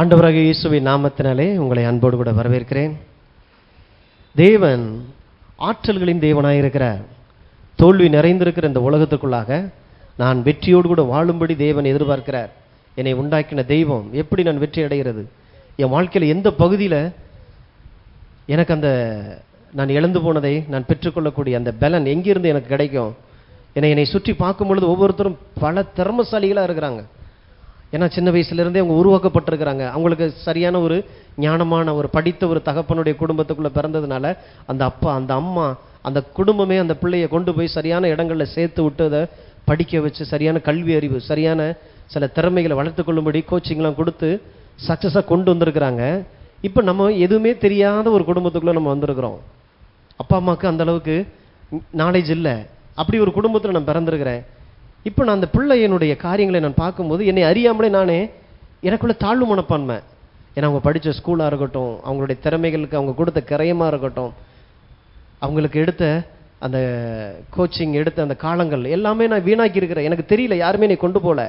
ஆண்டவராக இயேசுவின் நாமத்தினாலே உங்களை அன்போடு கூட வரவேற்கிறேன். தேவன் ஆற்றல்களின் தேவனாயிருக்கிறார் தோல்வி நிறைந்திருக்கிற இந்த உலகத்துக்குள்ளாக நான் வெற்றியோடு கூட வாழும்படி தேவன் எதிர்பார்க்கிறார். என்னை உண்டாக்கின தெய்வம் எப்படி நான் வெற்றி அடைகிறது? என் வாழ்க்கையில் எந்த பகுதியில் எனக்கு அந்த நான் இழந்து போனதை நான் பெற்றுக்கொள்ளக்கூடிய அந்த பலன் எங்கிருந்து எனக்கு கிடைக்கும்? என்னை என்னை சுற்றி பார்க்கும் பொழுது ஒவ்வொருத்தரும் பல திறமசாலிகளாக இருக்கிறாங்க. ஏன்னா சின்ன வயசுலேருந்தே அவங்க உருவாக்கப்பட்டிருக்கிறாங்க. அவங்களுக்கு சரியான ஒரு ஞானமான ஒரு படித்த ஒரு தகப்பனுடைய குடும்பத்துக்குள்ளே பிறந்ததுனால அந்த அப்பா அந்த அம்மா அந்த குடும்பமே அந்த பிள்ளையை கொண்டு போய் சரியான இடங்களில் சேர்த்து விட்டு அதை படிக்க வச்சு சரியான கல்வி அறிவு சரியான சில திறமைகளை வளர்த்து கொள்ளும்படி கோச்சிங்லாம் கொடுத்து சக்ஸஸாக கொண்டு வந்திருக்கிறாங்க. இப்போ நம்ம எதுவுமே தெரியாத ஒரு குடும்பத்துக்குள்ளே நம்ம வந்திருக்கிறோம். அப்பா அம்மாவுக்கு அந்த அளவுக்கு நாலேஜ் இல்லை. அப்படி ஒரு குடும்பத்தில் நான் பிறந்திருக்கிறேன். இப்போ நான் அந்த பிள்ளையனுடைய காரியங்களை நான் பார்க்கும்போது என்னை அறியாமலே நானே எனக்குள்ள தாழ்வு மனப்பான்மை. ஏன்னா அவங்க படித்த ஸ்கூலாக இருக்கட்டும் அவங்களுடைய திறமைகளுக்கு அவங்க கொடுத்த கரையமாக இருக்கட்டும் அவங்களுக்கு எடுத்த அந்த கோச்சிங் எடுத்த அந்த காலங்கள் எல்லாமே நான் வீணாக்கி இருக்கிறேன் எனக்கு தெரியல யாருமே என்னை கொண்டு போகல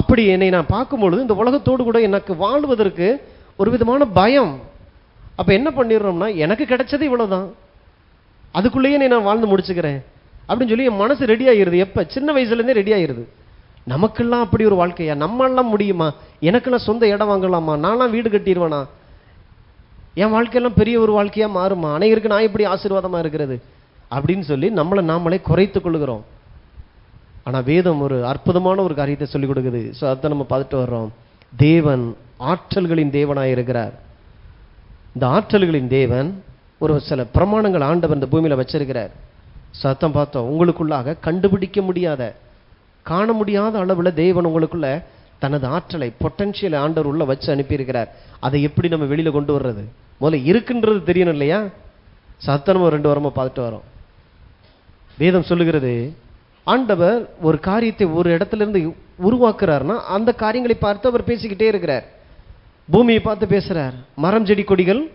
அப்படி என்னை நான் பார்க்கும்பொழுது இந்த உலகத்தோடு கூட எனக்கு வாழ்வதற்கு ஒரு விதமான பயம். அப்போ என்ன பண்ணிடுறோம்னா எனக்கு கிடைச்சது இவ்வளோதான் அதுக்குள்ளேயே என்னை நான் வாழ்ந்து முடிச்சுக்கிறேன். அப்படின்னு சொல்லி என் மனசு ரெடி ஆகிருது. எப்போ? சின்ன வயசுலேருந்தே ரெடி ஆகிருது. நமக்கெல்லாம் அப்படி ஒரு வாழ்க்கையா? நம்மெல்லாம் முடியுமா? எனக்கெல்லாம் சொந்த இடம் வாங்கலாமா? நான்லாம் வீடு கட்டிடுவேனா என் வாழ்க்கையெல்லாம் பெரிய ஒரு வாழ்க்கையாக மாறுமா? அனைவருக்கு நான் எப்படி ஆசீர்வாதமாக இருக்கிறது? அப்படின்னு சொல்லி நம்மளை நாமளே குறைத்து கொள்கிறோம் ஆனால் வேதம் ஒரு அற்புதமான ஒரு காரியத்தை சொல்லிக் கொடுக்குது. ஸோ அதை நம்ம பார்த்துட்டு வர்றோம். தேவன் ஆற்றல்களின் தேவனாக இருக்கிறார். இந்த ஆற்றல்களின் தேவன் ஒரு சில பிரமாணங்கள் ஆண்டவர் இந்த பூமியில் வச்சிருக்கிறார். சத்தம் பார்த்தோம். உங்களுக்குள்ளாக கண்டுபிடிக்க முடியாத காண முடியாத அளவில் தேவன் உங்களுக்குள்ள தனது ஆற்றலை பொட்டன்ஷியல் ஆண்டவர் உள்ள வச்சு அனுப்பியிருக்கிறார். அதை எப்படி நம்ம வெளியில் கொண்டு வர்றது? முதல்ல இருக்குன்றது தெரியணும் இல்லையா? சத்தனமும் ரெண்டு வாரமாக பார்த்துட்டு வரோம். வேதம் சொல்லுகிறது ஆண்டவர் ஒரு காரியத்தை ஒரு இடத்துல இருந்து உருவாக்குறாருன்னா அந்த காரியங்களை பார்த்து அவர் பேசிக்கிட்டே இருக்கிறார். பூமியை பார்த்து பேசுகிறார் மரம் செடி கொடிகள்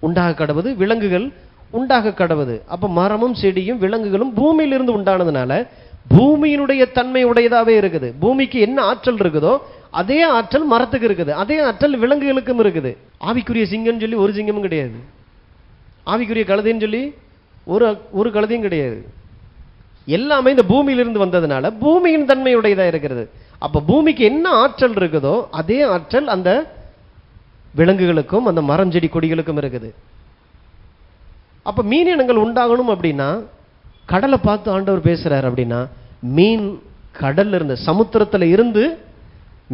உண்டாக கடவுது விலங்குகள் உண்டாக கடவுது. அப்போ மரமும் செடியும் விலங்குகளும் பூமியிலிருந்து உண்டானதுனால பூமியினுடைய தன்மை உடையதாகவே இருக்குது. பூமிக்கு என்ன ஆற்றல் இருக்குதோ அதே ஆற்றல் மரத்துக்கு இருக்குது. அதே ஆற்றல் விலங்குகளுக்கும் இருக்குது. ஆவிக்குரிய சிங்கம்னு சொல்லி ஒரு சிங்கமும் கிடையாது. ஆவிக்குரிய கழுதைன்னு சொல்லி ஒரு ஒரு கழுதையும் கிடையாது. எல்லாமே இந்த பூமியிலிருந்து வந்ததுனால பூமியின் தன்மையுடையதாக இருக்கிறது. அப்போ பூமிக்கு என்ன ஆற்றல் இருக்குதோ அதே ஆற்றல் அந்த விலங்குகளுக்கும் அந்த மரம் செடி கொடிகளுக்கும் இருக்குது. அப்போ மீன் இனங்கள் உண்டாகணும் அப்படின்னா கடலை பார்த்து ஆண்டவர் பேசுகிறார் அப்படின்னா மீன் கடல்ல இருந்து சமுத்திரத்தில் இருந்து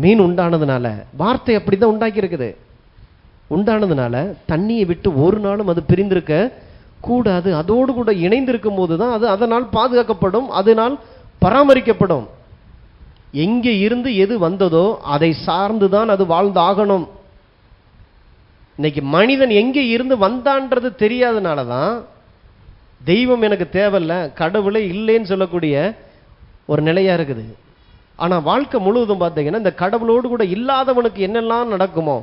மீன் உண்டானதுனால வார்த்தை அப்படிதான் உண்டாக்கி இருக்குது உண்டானதுனால தண்ணியை விட்டு ஒரு நாளும் அது பிரிந்திருக்க கூடாது. அதோடு கூட இணைந்திருக்கும் போது தான் அது அதனால் பாதுகாக்கப்படும் அதனால் பராமரிக்கப்படும். எங்கே இருந்து எது வந்ததோ அதை சார்ந்து தான் அது வாழ்ந்தாகணும். இன்னைக்கு மனிதன் எங்கே இருந்து வந்தான்றது தெரியாதனால தான் தெய்வம் எனக்கு தேவையில்ல கடவுளே இல்லைன்னு சொல்லக்கூடிய ஒரு நிலையாக இருக்குது. ஆனால் வாழ்க்கை முழுவதும் பார்த்தீங்கன்னா இந்த கடவுளோடு கூட இல்லாதவனுக்கு என்னெல்லாம் நடக்குமோ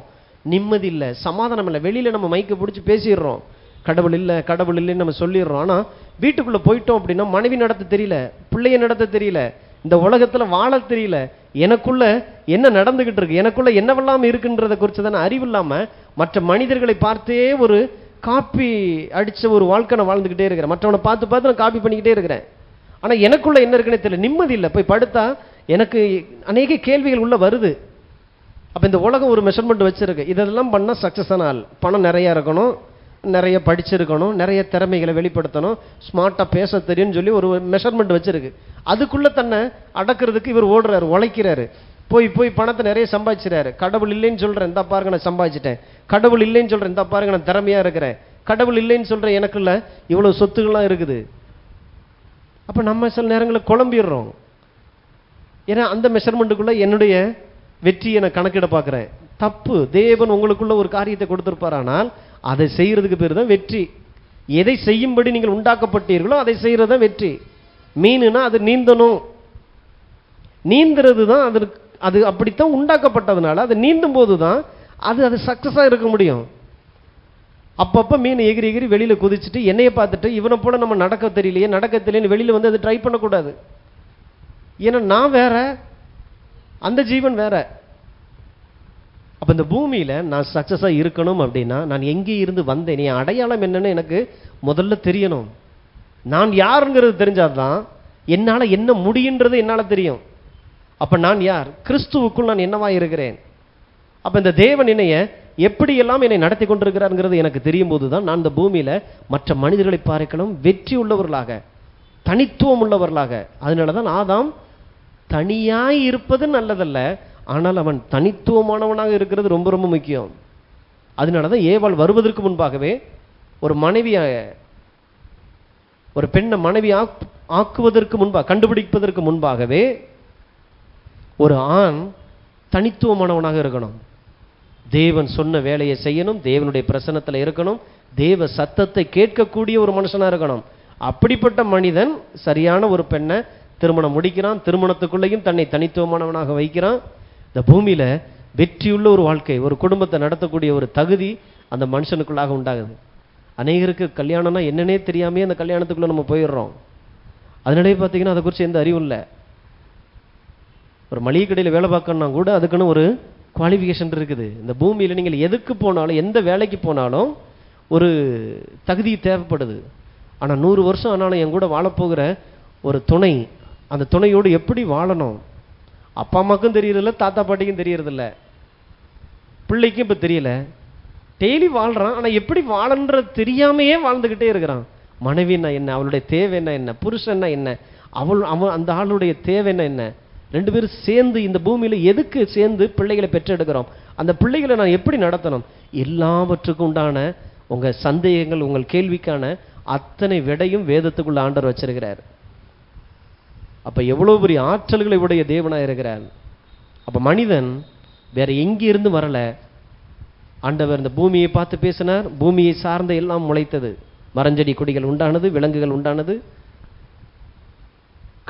நிம்மதி இல்லை சமாதானம் இல்லை. வெளியில் நம்ம மைக்க பிடிச்சி பேசிடுறோம். கடவுள் இல்லை கடவுள் இல்லைன்னு நம்ம சொல்லிடுறோம். ஆனால் வீட்டுக்குள்ளே போயிட்டோம் அப்படின்னா மனைவி நடத்த தெரியல பிள்ளைய நடத்த தெரியல இந்த உலகத்தில் வாழ தெரியல எனக்குள்ள என்ன நடந்துகிட்டு இருக்கு? எனக்குள்ள என்னவெல்லாம் இருக்குன்றத குறித்து தானே அறிவு இல்லாம மற்ற மனிதர்களை பார்த்தே ஒரு காப்பி அடிச்ச ஒரு வாழ்க்கை நான் வாழ்ந்துகிட்டே இருக்கிறேன். மற்றவனை பார்த்து பார்த்து நான் காப்பி பண்ணிக்கிட்டே இருக்கிறேன். ஆனா எனக்குள்ள என்ன இருக்குன்னு தெரியல. நிம்மதி இல்லை. போய் படுத்தா எனக்கு அநேக கேள்விகள் உள்ள வருது. அப்போ இந்த உலகம் ஒரு மெஷர்மெண்ட் வச்சிருக்கு. இதெல்லாம் பண்ணால் சக்ஸஸ் ஆனால் ஆள். பணம் நிறையா இருக்கணும். நிறைய படிச்சிருக்கணும் நிறைய திறமைகளை வெளிப்படுத்தணும் ஸ்மார்ட்டாக பேச தெரியும்னு சொல்லி ஒரு மெஷர்மெண்ட் வச்சுருக்கு. அதுக்குள்ளே தன்னை அடக்கிறதுக்கு இவர் ஓடுறாரு உழைக்கிறாரு. போய் போய் பணத்தை நிறைய சம்பாதிச்சிறாரு கடவுள் இல்லைன்னு சொல்கிறேன் இந்த பாருங்க நான் சம்பாதிச்சிட்டேன். கடவுள் இல்லைன்னு சொல்கிறேன் இந்த பாருங்க நான் திறமையாக இருக்கிறேன். கடவுள் இல்லைன்னு சொல்கிறேன் எனக்குள்ள இவ்வளோ சொத்துக்கள்லாம் இருக்குது. அப்போ நம்ம சில நேரங்களில் குழம்பிடுறோம். ஏன்னா அந்த மெஷர்மெண்ட்டுக்குள்ளே என்னுடைய வெற்றியை நான் கணக்கிட பார்க்குறேன். தப்பு. தேவன் உங்களுக்குள்ள ஒரு காரியத்தை கொடுத்துருப்பார். ஆனால் அதை செய்யறதுக்கு பேர் தான் வெற்றி. எதை செய்யும்படி நீங்கள் உண்டாக்கப்பட்டீர்களோ அதை செய்கிறது தான் வெற்றி. மீனுனா அது நீந்தணும். நீந்துறது தான் அதற்கு அது அப்படித்தான் உண்டாக்கப்பட்டதுனால அது நீந்தும் போது தான் அது அது சக்ஸஸாக இருக்க முடியும். அப்பப்போ மீன் எகிரி எகிரி வெளியில் குதிச்சுட்டு என்னையை பார்த்துட்டு இவனை போல நம்ம நடக்க தெரியலையே நடக்க தெரியலன்னு வெளியில் வந்து அது ட்ரை பண்ணக்கூடாது. ஏன்னா நான் வேற அந்த ஜீவன் வேற. அப்போ இந்த பூமியில் நான் சக்ஸஸாக இருக்கணும் அப்படின்னா நான் எங்கே இருந்து வந்தேன் என் அடையாளம் என்னன்னு எனக்கு முதல்ல தெரியணும். நான் யாருங்கிறது தெரிஞ்சாதான் என்னால் என்ன முடியுன்றது என்னால் தெரியும். அப்போ நான் யார்? கிறிஸ்துவுக்குள் நான் என்னவா இருக்கிறேன்? அப்போ இந்த தேவன் என்னைய எப்படியெல்லாம் என்னை நடத்தி கொண்டிருக்கிறாருங்கிறது எனக்கு தெரியும் போது தான் நான் இந்த பூமியில் மற்ற மனிதர்களை பார்க்கணும் வெற்றி உள்ளவர்களாக தனித்துவம் உள்ளவர்களாக. அதனால தான் ஆதாம் தனியாய் இருப்பது நல்லதல்ல ஆனால் அவன் தனித்துவமானவனாக இருக்கிறது ரொம்ப ரொம்ப முக்கியம். அதனால தான் ஏவாள் வருவதற்கு முன்பாகவே ஒரு மனைவியாக ஒரு பெண்ணை மனைவி ஆக்- ஆக்குவதற்கு முன்பாக கண்டுபிடிப்பதற்கு முன்பாகவே ஒரு ஆண் தனித்துவமானவனாக இருக்கணும். தேவன் சொன்ன வேலையை செய்யணும் தேவனுடைய பிரசனத்தில் இருக்கணும் தேவ சத்தத்தை கேட்கக்கூடிய ஒரு மனுஷனாக இருக்கணும். அப்படிப்பட்ட மனிதன் சரியான ஒரு பெண்ணை திருமணம் முடிக்கிறான் திருமணத்துக்குள்ளேயும் தன்னை தனித்துவமானவனாக வைக்கிறான். இந்த பூமியில் வெற்றியுள்ள ஒரு வாழ்க்கை ஒரு குடும்பத்தை நடத்தக்கூடிய ஒரு தகுதி அந்த மனுஷனுக்குள்ளாக உண்டாகுது. அநேகருக்கு கல்யாணம்னா என்னன்னே தெரியாமே அந்த கல்யாணத்துக்குள்ளே நம்ம போயிடுறோம். அதனாலே பார்த்தீங்கன்னா அதை குறித்து எந்த அறிவும் இல்லை. ஒரு மளிகை கடையில் வேலை பார்க்கணும்னா கூட அதுக்குன்னு ஒரு குவாலிஃபிகேஷன் இருக்குது. இந்த பூமியில் நீங்கள் எதுக்கு போனாலும் எந்த வேலைக்கு போனாலும் ஒரு தகுதி தேவைப்படுது. ஆனால் நூறு வருஷம் ஆனாலும் என் கூட வாழப்போகிற ஒரு துணை அந்த துணையோடு எப்படி வாழணும்? அப்பா அம்மாக்கும் தெரியறதில்ல தாத்தா பாட்டிக்கும் தெரியறதில்ல. பிள்ளைக்கும் இப்போ தெரியல. டெய்லி வாழ்கிறான் ஆனால் எப்படி வாழன்றது தெரியாமையே வாழ்ந்துக்கிட்டே இருக்கிறான். மனைவின்னா என்ன அவளுடைய தேவை என்ன என்ன புருஷன்னா என்ன அவள் அவன் அந்த ஆளுடைய தேவை என்ன என்ன. ரெண்டு பேரும் சேர்ந்து இந்த பூமியில் எதுக்கு சேர்ந்து பிள்ளைகளை பெற்றெடுக்கிறோம்? அந்த பிள்ளைகளை நான் எப்படி நடத்தணும்? எல்லாவற்றுக்கும் உண்டான உங்கள் சந்தேகங்கள் உங்கள் கேள்விக்கான அத்தனை விடையும் வேதத்துக்குள்ள ஆண்டர் வச்சிருக்கிறார். அப்போ எவ்வளோ பெரிய ஆற்றல்களை உடைய தேவனாக இருக்கிறார். அப்போ மனிதன் வேற எங்கிருந்து வரலை? ஆண்டவர் இந்த பூமியை பார்த்து பேசினார். பூமியை சார்ந்த எல்லாம் முளைத்தது. மரஞ்செடி கொடிகள் உண்டானது விலங்குகள் உண்டானது.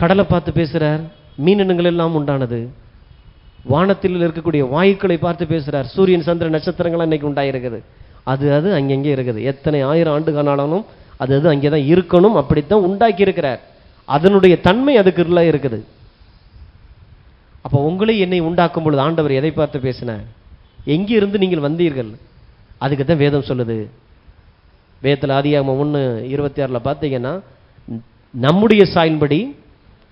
கடலை பார்த்து பேசுகிறார் மீனினங்கள் எல்லாம் உண்டானது. வானத்தில் இருக்கக்கூடிய வாயுக்களை பார்த்து பேசுகிறார் சூரியன் சந்திர நட்சத்திரங்கள் இன்னைக்கு உண்டாயிருக்குது. அது அது அங்கங்கே இருக்குது. எத்தனை ஆயிரம் ஆண்டு காணாலும் அது அது அங்கே தான் இருக்கணும். அப்படித்தான் உண்டாக்கி இருக்கிறார் அதனுடைய தன்மை அதுக்குள்ள இருக்குது. அப்போ உங்களை என்னை உண்டாக்கும் பொழுது ஆண்டவர் எதை பார்த்து பேசினார் எங்கிருந்து நீங்கள் வந்தீர்கள்? அதுக்கு தான் வேதம் சொல்லுது. வேதத்தில் ஆதியாகமம் ஒன்று இருபத்தி ஆறில் பார்த்தீங்கன்னா நம்முடைய சாயின்படி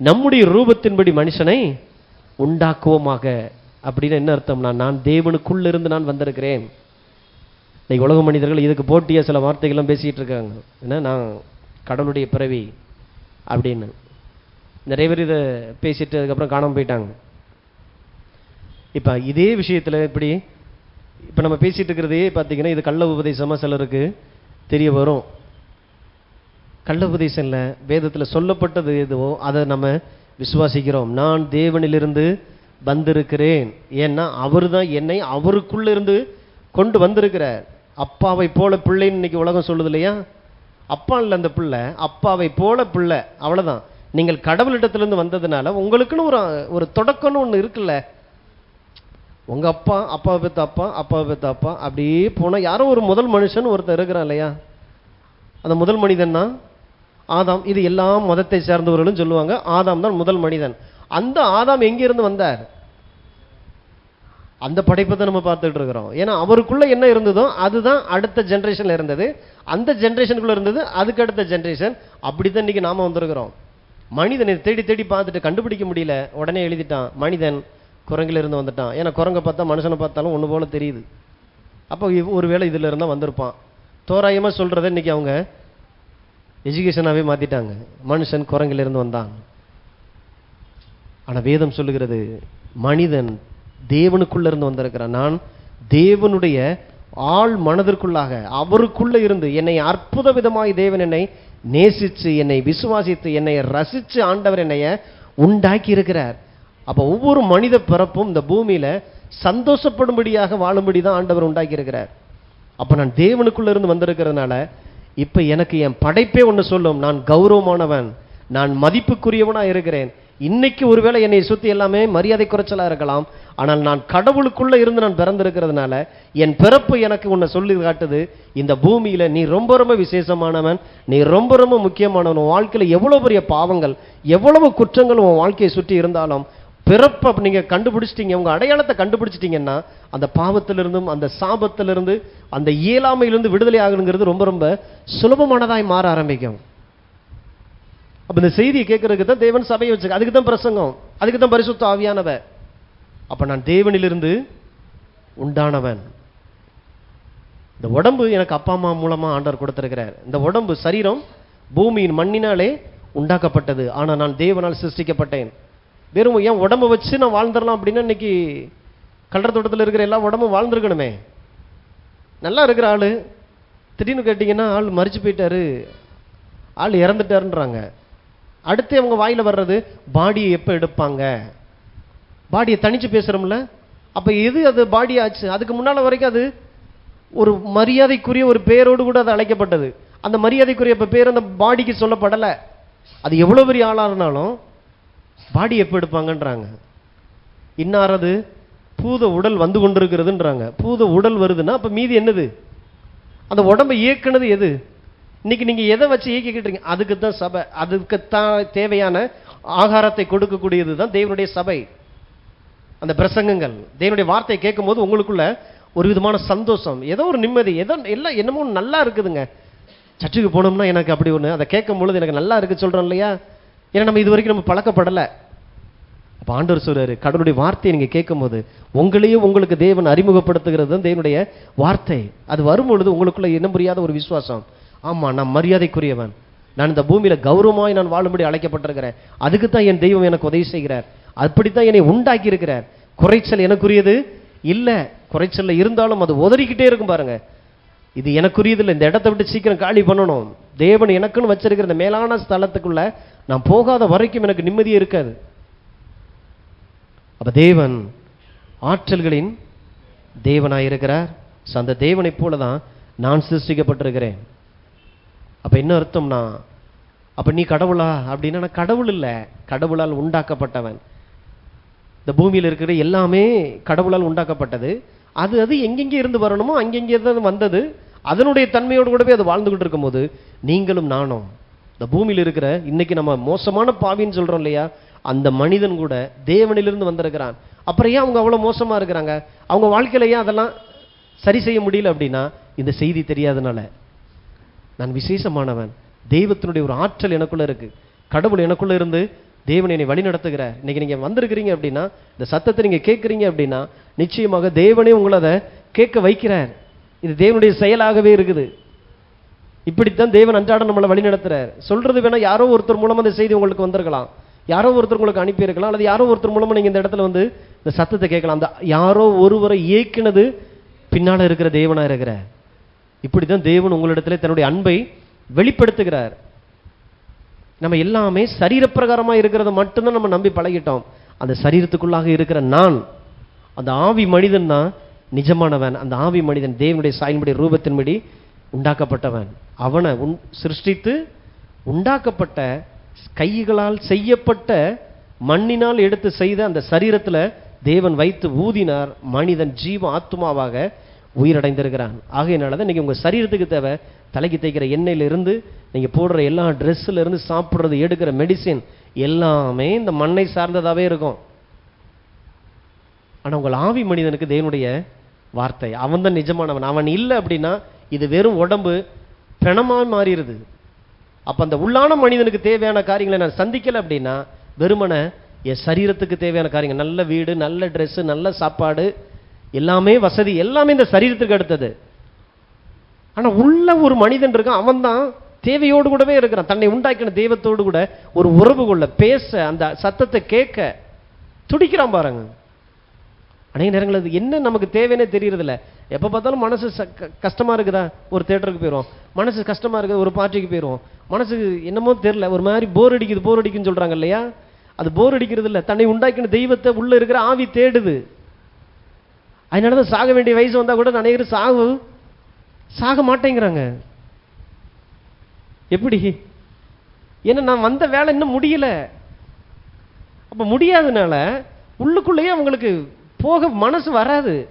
நம்முடைய ரூபத்தின்படி மனுஷனை உண்டாக்குவோமாக. அப்படின்னு என்ன அர்த்தம்னா நான் தேவனுக்குள்ளிருந்து நான் வந்திருக்கிறேன். இன்னைக்கு உலக மனிதர்கள் இதுக்கு போட்டியாக சில வார்த்தைகள்லாம் பேசிகிட்டு இருக்காங்க. என்ன நான் கடவுளுடைய பிறவி. அப்படின்னு. நிறைய பேர் இதை பேசிட்டு அதுக்கப்புறம் காணாமல் போயிட்டாங்க. இப்போ இதே விஷயத்தில் இப்படி இப்போ நம்ம பேசிட்டு இருக்கிறதே பார்த்தீங்கன்னா இது கள்ள உபதேசமாக சிலருக்கு தெரிய வரும். கள்ள உபதேசம் இல்லை வேதத்தில் சொல்லப்பட்டது எதுவோ அதை நம்ம விசுவாசிக்கிறோம். நான் தேவனிலிருந்து வந்திருக்கிறேன். ஏன்னா அவர் தான் என்னை அவருக்குள்ள இருந்து கொண்டு வந்திருக்கிறார். அப்பாவை போல பிள்ளைன்னு இன்னைக்கு உலகம் சொல்லுது இல்லையா? அப்பா இல்லை அந்த பிள்ளை அப்பாவை போல பிள்ளை அவ்வளவுதான். நீங்கள் கடவுளிடத்துலேருந்து வந்ததுனால உங்களுக்குன்னு ஒரு ஒரு தொடக்கம்னு ஒன்று இருக்குல்ல. உங்க அப்பா அப்பாவை பெத்த அப்பா அப்பாவை பெத்த அப்பா அப்படியே போனால் யாரோ ஒரு முதல் மனுஷன் ஒருத்தர் இருக்கிறான் இல்லையா? அந்த முதல் மனிதன்னா? ஆதாம். இது எல்லா மதத்தை சேர்ந்தவர்களும் சொல்லுவாங்க. ஆதாம் தான் முதல் மனிதன். அந்த ஆதாம் எங்கிருந்து வந்தார்? அந்த படைப்பை தான் நம்ம பார்த்துட்டு இருக்கிறோம். ஏன்னா அவருக்குள்ள என்ன இருந்ததோ அதுதான் அடுத்த ஜென்ரேஷன்ல இருந்தது. அந்த ஜென்ரேஷனுக்குள்ள இருந்தது அதுக்கு அடுத்த ஜென்ரேஷன் அப்படித்தான் இன்னைக்கு நாம வந்திருக்கிறோம். மனிதனை தேடி தேடி பார்த்துட்டு கண்டுபிடிக்க முடியல. உடனே எழுதிட்டான் மனிதன் குரங்கில இருந்து வந்துட்டான். ஏன்னா குரங்கை பார்த்தா மனுஷனை பார்த்தாலும் ஒன்று போல தெரியுது. அப்போ ஒரு வேளை இதில் இருந்தால் வந்திருப்பான். தோராயமாக சொல்கிறத இன்னைக்கு அவங்க எஜுகேஷனாகவே மாற்றிட்டாங்க மனுஷன் குரங்கிலிருந்து வந்தான். ஆனால் வேதம் சொல்லுகிறது மனிதன் தேவனுக்குள்ளேருந்து வந்திருக்கிறான். நான் தேவனுடைய ஆள் மனதிற்குள்ளாக அவருக்குள்ளே இருந்து என்னை அற்புத விதமாய் தேவன் என்னை நேசித்து என்னை விசுவாசித்து என்னை ரசித்து ஆண்டவர் என்னைய உண்டாக்கி இருக்கிறார் அப்போ ஒவ்வொரு மனித பிறப்பும் இந்த பூமியில் சந்தோஷப்படும்படியாக வாழும்படி தான் ஆண்டவர் உண்டாக்கி இருக்கிறார் அப்போ நான் தேவனுக்குள்ளே இருந்து வந்திருக்கிறதுனால இப்போ எனக்கு என் படைப்பே ஒன்று சொல்லும். நான் கௌரவமானவன் நான் மதிப்புக்குரியவனாக இருக்கிறேன். இன்னைக்கு ஒருவேளை என்னை சுற்றி எல்லாமே மரியாதை குறைச்சலாக இருக்கலாம். ஆனால் நான் கடவுளுக்குள்ளே இருந்து நான் பிறந்திருக்கிறதுனால என் பிறப்பு எனக்கு உன்னை சொல்லி காட்டுது. இந்த பூமியில் நீ ரொம்ப ரொம்ப விசேஷமானவன் நீ ரொம்ப ரொம்ப முக்கியமானவன். உன் வாழ்க்கையில் எவ்வளோ பெரிய பாவங்கள் எவ்வளவு குற்றங்கள் உன் வாழ்க்கையை சுற்றி இருந்தாலும் பிறப்பை நீங்கள் கண்டுபிடிச்சிட்டீங்க. உங்கள் அடையாளத்தை கண்டுபிடிச்சிட்டீங்கன்னா அந்த பாவத்திலிருந்தும் அந்த சாபத்திலிருந்து அந்த இயலாமையிலிருந்து விடுதலை ஆகணுங்கிறது ரொம்ப ரொம்ப சுலபமானதாய் மாற ஆரம்பிக்கும். அப்போ இந்த செய்தியை கேட்கறதுக்கு தான் தேவன் சபையை வச்சுக்க அதுக்கு தான் பிரசங்கம். அதுக்கு தான் பரிசுத்த ஆவியானவ அப்போ நான் தேவனிலிருந்து உண்டானவன். இந்த உடம்பு எனக்கு அப்பா அம்மா மூலமாக ஆண்டவர் கொடுத்துருக்கிறார். இந்த உடம்பு சரீரம் பூமியின் மண்ணினாலே உண்டாக்கப்பட்டது. ஆனால் நான் தேவனால் சிருஷ்டிக்கப்பட்டேன். வெறும் ஏன் உடம்பை வச்சு நான் வாழ்ந்துடலாம் அப்படின்னா இன்னைக்கு கல்ற தோட்டத்தில் இருக்கிற எல்லா உடம்பும் வாழ்ந்துருக்கணுமே. நல்லா இருக்கிற ஆள். திடீர்னு கேட்டிங்கன்னா ஆள் மறிச்சு போயிட்டாரு. ஆள் இறந்துட்டாருன்றாங்க. அடுத்து அவங்க வாயில் வர்றது பாடியை எப்போ எடுப்பாங்க? பாடியை தனிச்சு பேசுகிறோம்ல அப்போ எது அது பாடி ஆச்சு? அதுக்கு முன்னால் வரைக்கும் அது ஒரு மரியாதைக்குரிய ஒரு பேரோடு கூட அது அழைக்கப்பட்டது. அந்த மரியாதைக்குரிய இப்போ பேர் அந்த பாடிக்கு சொல்லப்படலை. அது எவ்வளோ பெரிய ஆளாக இருந்தாலும் பாடி எப்போ எடுப்பாங்கன்றாங்க. இன்னாரது பூத உடல் வந்து கொண்டிருக்கிறதுன்றாங்க. பூத உடல் வருதுன்னா அப்போ மீதி என்னது? அந்த உடம்பை இயக்குனது எது? இன்னைக்கு நீங்க எதை வச்சு இயக்கிக்கிட்டு இருக்கீங்க அதுக்கு தான் சபை. அதுக்குத்தான் தேவையான ஆகாரத்தை கொடுக்கக்கூடியது தான் தேவனுடைய சபை. அந்த பிரசங்கங்கள். தேவனுடைய வார்த்தையை கேட்கும்போது உங்களுக்குள்ள ஒரு விதமான சந்தோஷம். ஏதோ ஒரு நிம்மதி. ஏதோ எல்லாம் என்னமோ நல்லா இருக்குதுங்க. சர்ச்சுக்கு போனோம்னா எனக்கு அப்படி ஒன்று அதை கேட்கும் பொழுது எனக்கு நல்லா இருக்கு சொல்கிறோம் இல்லையா? ஏன்னா நம்ம இது வரைக்கும் நம்ம பழக்கப்படலை. அப்ப ஆண்டவர் சொல்றாரு கடவுளுடைய வார்த்தையை நீங்க கேட்கும்போது உங்களையும் உங்களுக்கு தேவன் அறிமுகப்படுத்துகிறது தான் தேவனுடைய வார்த்தை. அது வரும்பொழுது உங்களுக்குள்ள இனம் புரியாத ஒரு விசுவாசம். ஆமாம் நான் மரியாதைக்குரியவன். நான் இந்த பூமியில் கௌரவமாய் நான் வாழும்படி அழைக்கப்பட்டிருக்கிறேன். அதுக்கு தான் என் தெய்வம் எனக்கு உதவி செய்கிறார். அப்படித்தான் என்னை உண்டாக்கி இருக்கிறார் குறைச்சல் எனக்குரியது இல்லை. குறைச்சல்ல இருந்தாலும் அது உதறிக்கிட்டே இருக்கும் பாருங்க. இது எனக்குரியது இல்லை. இந்த இடத்த விட்டு சீக்கிரம் காலி பண்ணணும். தேவன் எனக்குன்னு வச்சிருக்கிற இந்த மேலான ஸ்தலத்துக்குள்ள நான் போகாத வரைக்கும் எனக்கு நிம்மதியே இருக்காது. அப்ப தேவன் ஆற்றல்களின் தேவனாயிருக்கிறார். அந்த தேவனைப் போல தான் நான் சிருஷ்டிக்கப்பட்டிருக்கிறேன். அப்போ என்ன அர்த்தம்னா அப்போ நீ கடவுளா? அப்படின்னா நான் கடவுள் இல்லை. கடவுளால் உண்டாக்கப்பட்டவன். இந்த பூமியில் இருக்கிற எல்லாமே கடவுளால் உண்டாக்கப்பட்டது. அது அது எங்கெங்கே இருந்து வரணுமோ அங்கெங்கே தான் வந்தது. அதனுடைய தன்மையோடு கூடவே அது வாழ்ந்துகிட்டு இருக்கும்போது நீங்களும் நானும் இந்த பூமியில் இருக்கிற இன்னைக்கு நம்ம மோசமான பாவின்னு சொல்கிறோம் இல்லையா? அந்த மனிதன் கூட தேவனிலிருந்து வந்திருக்கிறான். அப்புறம் ஏன் அவங்க அவ்வளோ மோசமாக இருக்கிறாங்க? அவங்க வாழ்க்கையில ஏன் அதெல்லாம் சரி செய்ய முடியல அப்படின்னா இந்த செய்தி தெரியாதனால. நான் விசேஷமானவன். தெய்வத்தினுடைய ஒரு ஆற்றல் எனக்குள்ள இருக்கு. கடவுள் எனக்குள்ள இருந்து தேவன் என்னை வழி நடத்துகிறார் இன்னைக்கு நீங்க வந்திருக்கிறீங்க அப்படின்னா இந்த சத்தத்தை நீங்க கேட்குறீங்க அப்படின்னா நிச்சயமாக தேவனே உங்களை அதை கேட்க வைக்கிறார். இது தேவனுடைய செயலாகவே இருக்குது. இப்படித்தான் தேவன் அன்றாடம் நம்மளை வழி நடத்துறார் சொல்றது வேணா யாரோ ஒருத்தர் மூலமா அந்த செய்தி உங்களுக்கு வந்திருக்கலாம். யாரோ ஒருத்தர் உங்களுக்கு அனுப்பியிருக்கலாம் அல்லது யாரோ ஒருத்தர் மூலமா நீங்க இந்த இடத்துல வந்து இந்த சத்தத்தை கேட்கலாம். அந்த யாரோ ஒருவரை இயக்கினது பின்னால இருக்கிற தேவனா இருக்கிற இப்படிதான் தேவன் உங்களிடத்துல தன்னுடைய அன்பை வெளிப்படுத்துகிறார். நம்ம எல்லாமே சரீரப்பிரகாரமா இருக்கிறத மட்டும்தான் நம்ம நம்பி பழகிட்டோம். அந்த சரீரத்துக்குள்ளாக இருக்கிற நான் அந்த ஆவி மனிதன் தான் நிஜமானவன். அந்த ஆவி மனிதன் தேவனுடைய சாயினுடைய ரூபத்தின்படி உண்டாக்கப்பட்டவன். அவனை உன் சிருஷ்டித்து உண்டாக்கப்பட்ட கைகளால் செய்யப்பட்ட மண்ணினால் எடுத்து செய்த அந்த சரீரத்துல தேவன் வைத்து ஊதினார் மனிதன் ஜீவ ஆத்மாவாக உயிரடைந்திருக்கிறான். ஆகையினால தான் இன்னைக்கு உங்கள் சரீரத்துக்கு தேவை தலைக்கு தேய்க்கிற எண்ணெயிலிருந்து நீங்கள் போடுற எல்லா ட்ரெஸ்ல சாப்பிட்றது எடுக்கிற மெடிசின் எல்லாமே இந்த மண்ணை சார்ந்ததாகவே இருக்கும். ஆனால் உங்கள் ஆவி மனிதனுக்கு தேவனுடைய வார்த்தை. அவன் தான் நிஜமானவன். அவன் இல்லை அப்படின்னா இது வெறும் உடம்பு பிரணமாக மாறிடுது. அப்போ அந்த உள்ளான மனிதனுக்கு தேவையான காரியங்களை நான் சந்திக்கலை அப்படின்னா வெறுமனை என் சரீரத்துக்கு தேவையான காரியங்கள் நல்ல வீடு நல்ல ட்ரெஸ்ஸு நல்ல சாப்பாடு எல்லாமே வசதி எல்லாமே இந்த சரீரத்துக்கு அடுத்தது. ஆனா உள்ள ஒரு மனிதன் இருக்கான் அவன் தான் தேவையோடு கூடவே இருக்கிறான். தன்னை உண்டாக்கின தெய்வத்தோடு கூட ஒரு உறவு கொள்ள பேச அந்த சத்தத்தை கேட்க துடிக்கிறான் பாருங்க. அநேக நேரங்கள் அது என்ன நமக்கு தேவைன்னே தெரியறதில்ல. எப்போ பார்த்தாலும் மனசு ச- கஷ்டமா இருக்குதா? ஒரு தேட்டருக்கு போயிடுவோம் மனசு கஷ்டமா இருக்குது? ஒரு பார்ட்டிக்கு போயிடுவோம் மனசு என்னமோ தெரியல. ஒரு மாதிரி போர் அடிக்குது போர் அடிக்குன்னு சொல்றாங்க இல்லையா? அது போர் அடிக்கிறது இல்லை தன்னை உண்டாக்கின தெய்வத்தை உள்ள இருக்கிற ஆவி தேடுது. அதனால தான் சாக வேண்டிய வயசு வந்தால் கூட அநேகர் சாகு. சாக மாட்டேங்கிறாங்க. எப்படி? ஏன்னா நான் வந்த வேலை இன்னும் முடியல. அப்போ முடியாதனால உள்ளுக்குள்ளேயே அவங்களுக்கு போக மனசு வராது.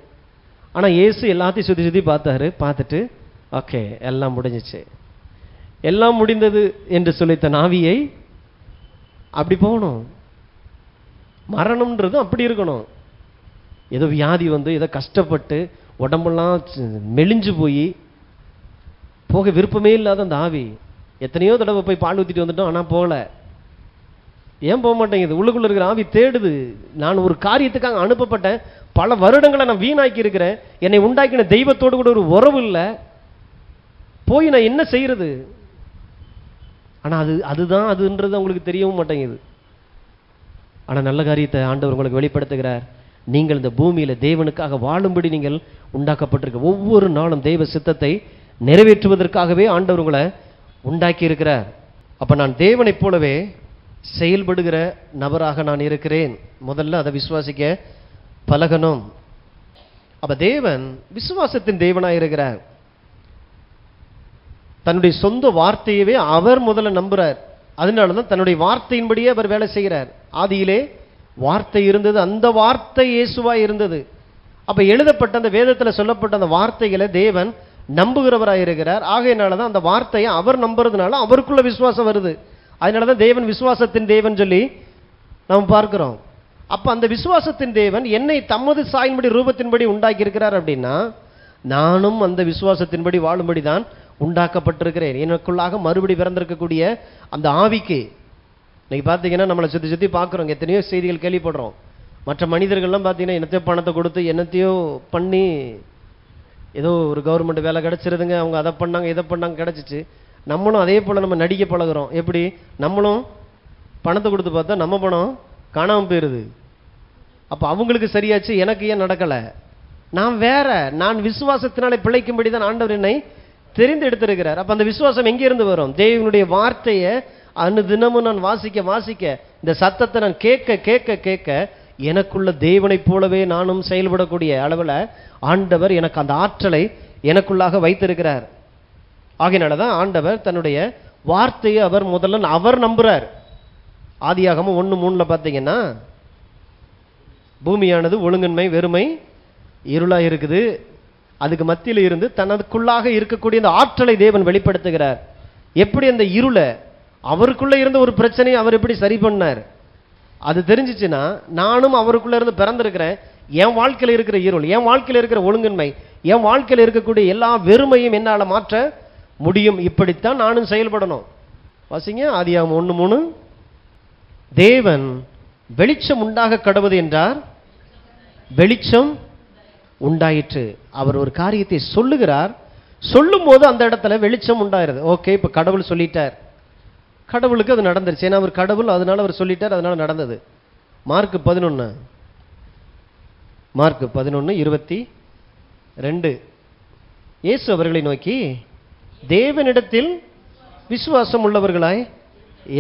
ஆனால் ஏசு எல்லாத்தையும் சுற்றி சுற்றி பார்த்தாரு. பார்த்துட்டு ஓகே எல்லாம் முடிஞ்சிச்சு. எல்லாம் முடிந்தது என்று சொல்லித்த நாவியை அப்படி போகணும். மரணம்ன்றதும் அப்படி இருக்கணும். ஏதோ வியாதி வந்து ஏதோ கஷ்டப்பட்டு உடம்பெல்லாம் மெலிஞ்சு போய் போக விருப்பமே இல்லாத அந்த ஆவி. எத்தனையோ தடவை போய் பால் ஊத்திட்டு வந்துட்டோம் ஆனா போகல. ஏன் போக மாட்டேங்குது? உள்ளுக்குள்ள இருக்கிற ஆவி தேடுது. நான் ஒரு காரியத்துக்காக அனுப்பப்பட்டேன். பல வருடங்களை நான் வீணாக்கி இருக்கிறேன். என்னை உண்டாக்கின தெய்வத்தோடு கூட ஒரு உறவு இல்லை. போய் நான் என்ன செய்யறது ஆனா அது அதுதான் அதுன்றது உங்களுக்கு தெரியவும் மாட்டேங்குது. ஆனா நல்ல காரியத்தை ஆண்டவர் உங்களுக்கு வெளிப்படுத்துகிறார். நீங்கள் இந்த பூமியில் தேவனுக்காக வாழும்படி நீங்கள் உண்டாக்கப்பட்டிருக்க ஒவ்வொரு நாளும் தெய்வ சித்தத்தை நிறைவேற்றுவதற்காகவே ஆண்டவர் உங்களை உண்டாக்கி இருக்கிறார் நான் தேவனைப் போலவே செயல்படுகிற நபராக நான் இருக்கிறேன். முதல்ல அதை விசுவாசிக்க பழகணும். அப்போ தேவன் விசுவாசத்தின் தேவனாக இருக்கிறார். தன்னுடைய சொந்த வார்த்தையவே அவர் முதல்ல நம்புறார். அதனால தான் தன்னுடைய வார்த்தையின்படியே அவர் வேலை செய்கிறார். ஆதியிலே வார்த்தை இருந்தது அந்த வார்த்தை இயேசுவாய் இருந்தது. அப்போ எழுதப்பட்ட அந்த வேதத்தில் சொல்லப்பட்ட அந்த வார்த்தைகளை தேவன் நம்புகிறவராக இருக்கிறார். ஆகையினால தான் அந்த வார்த்தையை அவர் நம்புறதுனால அவருக்குள்ள விசுவாசம் வருது. அதனால தான் தேவன் விசுவாசத்தின் தேவன் சொல்லி நாம் பார்க்கிறோம். அப்போ அந்த விசுவாசத்தின் தேவன் என்னை தமது சாயின்படி ரூபத்தின்படி உண்டாக்கியிருக்கிறார் அப்படின்னா நானும் அந்த விசுவாசத்தின்படி வாழும்படி தான் உண்டாக்கப்பட்டிருக்கிறேன். எனக்குள்ளாக மறுபடி பிறந்திருக்கக்கூடிய அந்த ஆவிக்கு இன்னைக்கு பார்த்தீங்கன்னா நம்மளை சுற்றி சுற்றி பார்க்குறோம். எத்தனையோ செய்திகள் கேள்விப்படுறோம். மற்ற மனிதர்கள்லாம் பார்த்தீங்கன்னா என்னத்தையோ பணத்தை கொடுத்து என்னத்தையோ பண்ணி ஏதோ ஒரு கவர்மெண்ட் வேலை கிடச்சிருதுங்க. அவங்க அதை பண்ணாங்க இதை பண்ணாங்க கிடச்சிச்சு. நம்மளும் அதே போல் நம்ம நடிக்க பழகுறோம். எப்படி? நம்மளும் பணத்தை கொடுத்து பார்த்தா நம்ம பணம் காணாமல் போயிடுது அப்போ அவங்களுக்கு சரியாச்சு எனக்கு ஏன் நடக்கலை? நான் வேற நான் விசுவாசத்தினாலே பிழைக்கும்படி தான் ஆண்டவர் என்னை தெரிந்தெடுத்திருக்கிறார் அப்போ அந்த விசுவாசம் எங்கேருந்து வரும்? தேவனுடைய வார்த்தையை அனுதினமும் நான் வாசிக்க வாசிக்க இந்த சத்தத்தை நான் கேட்க கேட்க கேட்க எனக்குள்ள தேவனைப் போலவே நானும் செயல்படக்கூடிய அளவில் ஆண்டவர் எனக்கு அந்த ஆற்றலை எனக்குள்ளாக வைத்திருக்கிறார். ஆகையினால தான் ஆண்டவர் தன்னுடைய வார்த்தையை அவர் முதல்ல அவர் நம்புகிறார் ஆதியாகமும் ஒன்று மூணில் பார்த்தீங்கன்னா பூமியானது ஒழுங்கின்மை வெறுமை இருளாக இருக்குது. அதுக்கு மத்தியில் இருந்து தனதுக்குள்ளாக இருக்கக்கூடிய அந்த ஆற்றலை தேவன் வெளிப்படுத்துகிறார். எப்படி அந்த இருளை அவருக்குள்ளே இருந்த ஒரு பிரச்சனையை அவர் எப்படி சரி பண்ணார்? அது தெரிஞ்சிச்சுன்னா நானும் அவருக்குள்ளே இருந்து பிறந்திருக்கிறேன். என் வாழ்க்கையில் இருக்கிற ஈரோல் என் வாழ்க்கையில் இருக்கிற ஒழுங்கின்மை என் வாழ்க்கையில் இருக்கக்கூடிய எல்லா வெறுமையும் என்னால் மாற்ற முடியும். இப்படித்தான் நானும் செயல்படணும். வாசிங்க ஆதியாம் ஒன்று மூணு. தேவன் வெளிச்சம் உண்டாக கடவுது என்றார். வெளிச்சம் உண்டாயிற்று. அவர் ஒரு காரியத்தை சொல்லுகிறார். சொல்லும் போது அந்த இடத்துல வெளிச்சம் உண்டாயிருது. ஓகே இப்போ கடவுள் சொல்லிட்டார். கடவுளுக்கு அது நடந்துருச்சு. ஏன்னா அவர் கடவுள் அதனால அவர் சொல்லிட்டார் அதனால நடந்தது. மார்க் பதினொன்று மார்க் பதினொன்று இருபத்தி ரெண்டு. இயேசு அவர்களை நோக்கி தேவனிடத்தில் விசுவாசம் உள்ளவர்களாய்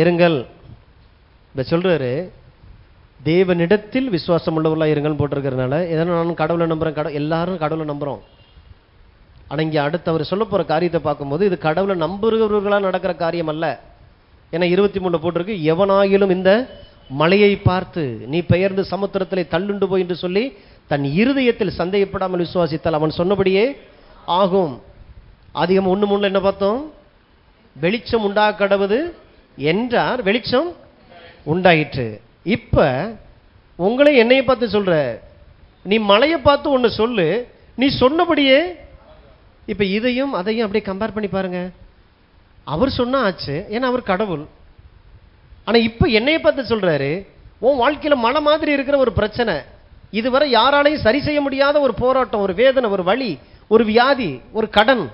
இருங்கள். இப்போ சொல்கிறாரு தேவனிடத்தில் விசுவாசம் உள்ளவர்களாக இருங்கள்னு போட்டிருக்கிறதுனால எதனா நான் கடவுளை நம்புறேன் கடவுள் எல்லாரும் கடவுளை நம்புகிறோம் ஆனால் இங்கே அடுத்து அவர் சொல்ல போகிற காரியத்தை பார்க்கும்போது இது கடவுளை நம்புகிறவர்களாக நடக்கிற காரியம் அல்ல ஏன்னா இருபத்தி மூணு போட்டிருக்கு. எவனாயிலும் இந்த மலையை பார்த்து நீ பெயர்ந்து சமுத்திரத்திலே தள்ளுண்டு போய் என்று சொல்லி தன் இருதயத்தில் சந்தேகப்படாமல் விசுவாசித்தால் அவன் சொன்னபடியே ஆகும். அதிகம் ஒன்று மூணுல என்ன பார்த்தோம்? வெளிச்சம் உண்டா கடவுது என்றார். வெளிச்சம் உண்டாயிற்று. இப்போ உங்களை என்னையை பார்த்து சொல்கிற நீ மலையை பார்த்து ஒன்று சொல்லு. நீ சொன்னபடியே இப்போ இதையும் அதையும் அப்படியே கம்பேர் பண்ணி பாருங்கள் அவர் சொன்னா ஆச்சு ஏன்னா அவர் கடவுள். ஆனா இப்ப என்னைய பார்த்து சொல்றாரு உன் வாழ்க்கையில மன மாதிரி இருக்கிற ஒரு பிரச்சனை இதுவரை யாராலையும் சரி செய்ய முடியாத ஒரு போராட்டம் ஒரு வேதனை ஒரு வழி ஒரு வியாதி ஒரு கடன்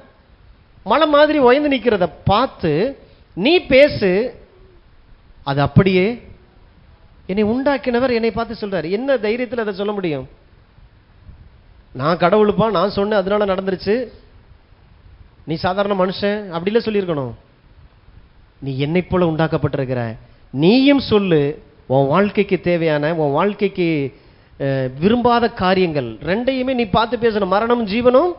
மலை மாதிரி உயர்ந்து நிக்கிறத பார்த்து நீ பேசு அது அப்படியே என்னை உண்டாக்கினவர் என்னை பார்த்து சொல்றாரு. என்ன தைரியத்தில் அதை சொல்ல முடியும்? நான் கடவுளுப்பா நான் சொன்னேன் அதனால நடந்துருச்சு. நீ சாதாரண மனுஷன் அப்படிலாம் சொல்லியிருக்கணும். நீ என்னை போல உண்டாக்கப்பட்டிருக்கிற நீயும் சொல்லு உன் வாழ்க்கைக்கு தேவையான உன் வாழ்க்கைக்கு விரும்பாத காரியங்கள் ரெண்டையுமே நீ பார்த்து பேசணும். மரணம் ஜீவனும்